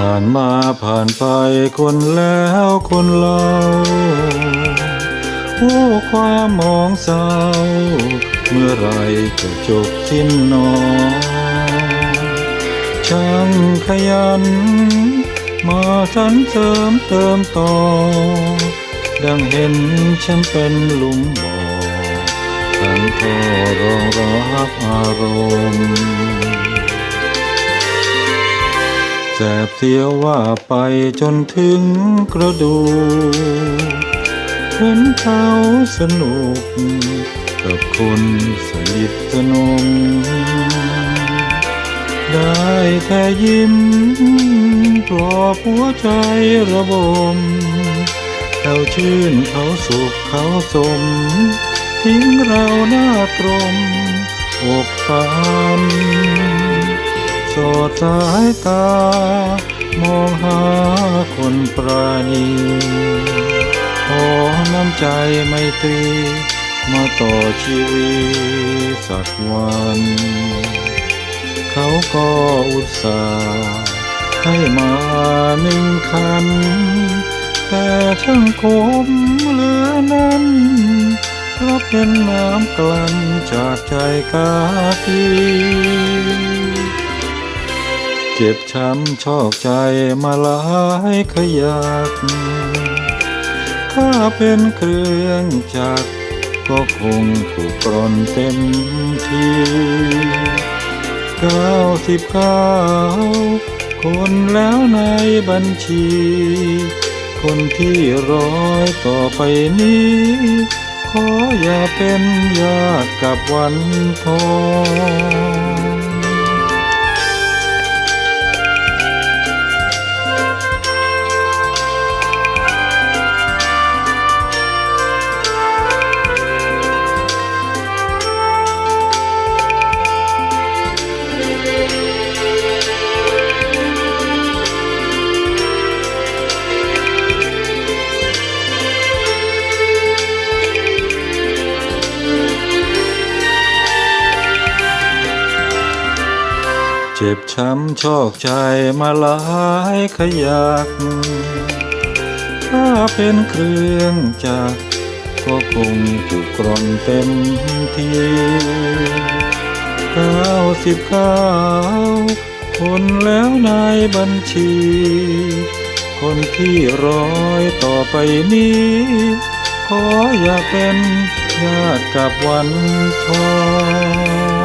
ผ่านมาผ่านไปคนแล้วคนเล่าโอ้ความมองเศร้า เมื่อไรจะจบสิ้นนอช่างขยัน มาสรรเสริมเติมต่อ ดังเห็นฉันเป็นหลุมบ่อทั้งก็รองรับอารมณ์ แสบเสียวว่าไปจนถึงกระดูกเห็นเขาสนุก กับคนสนิทสนม ได้แค่ยิ้มปลอบหัวใจระบมเขาชื่นเขาสุขเขาสม ทิ้งเราหน้าตรมอกฟัน สอดสายตา มองหาคนปราณีขอน้ำใจไมตรี มาต่อชีวิตสักวัน เขาก็อุตส่าห์ให้มาหนึ่งคัน แต่ช่างคมเหลือนั้นเพราะเป็นน้ำกลั่นจากใจกากี เจ็บช้ำชอกใจมาหลายขยักถ้าเป็นเครื่องจักรก็คงถูกกรอนเต็มทีเก้าสิบเก้าคนแล้วในบัญชี คนที่ร้อยต่อไปนี้ ขออย่าเป็นญาติกับวันทอง จ็บช้ำชอกใจมาหลายขยัก ถ้าเป็นเครื่องจักรก็คงถูกกรอนเต็มทีเก้าสิบเก้าคนแล้วในบัญชี คนที่ร้อยต่อไปนี้ ขออย่าเป็นญาติกับวันทอง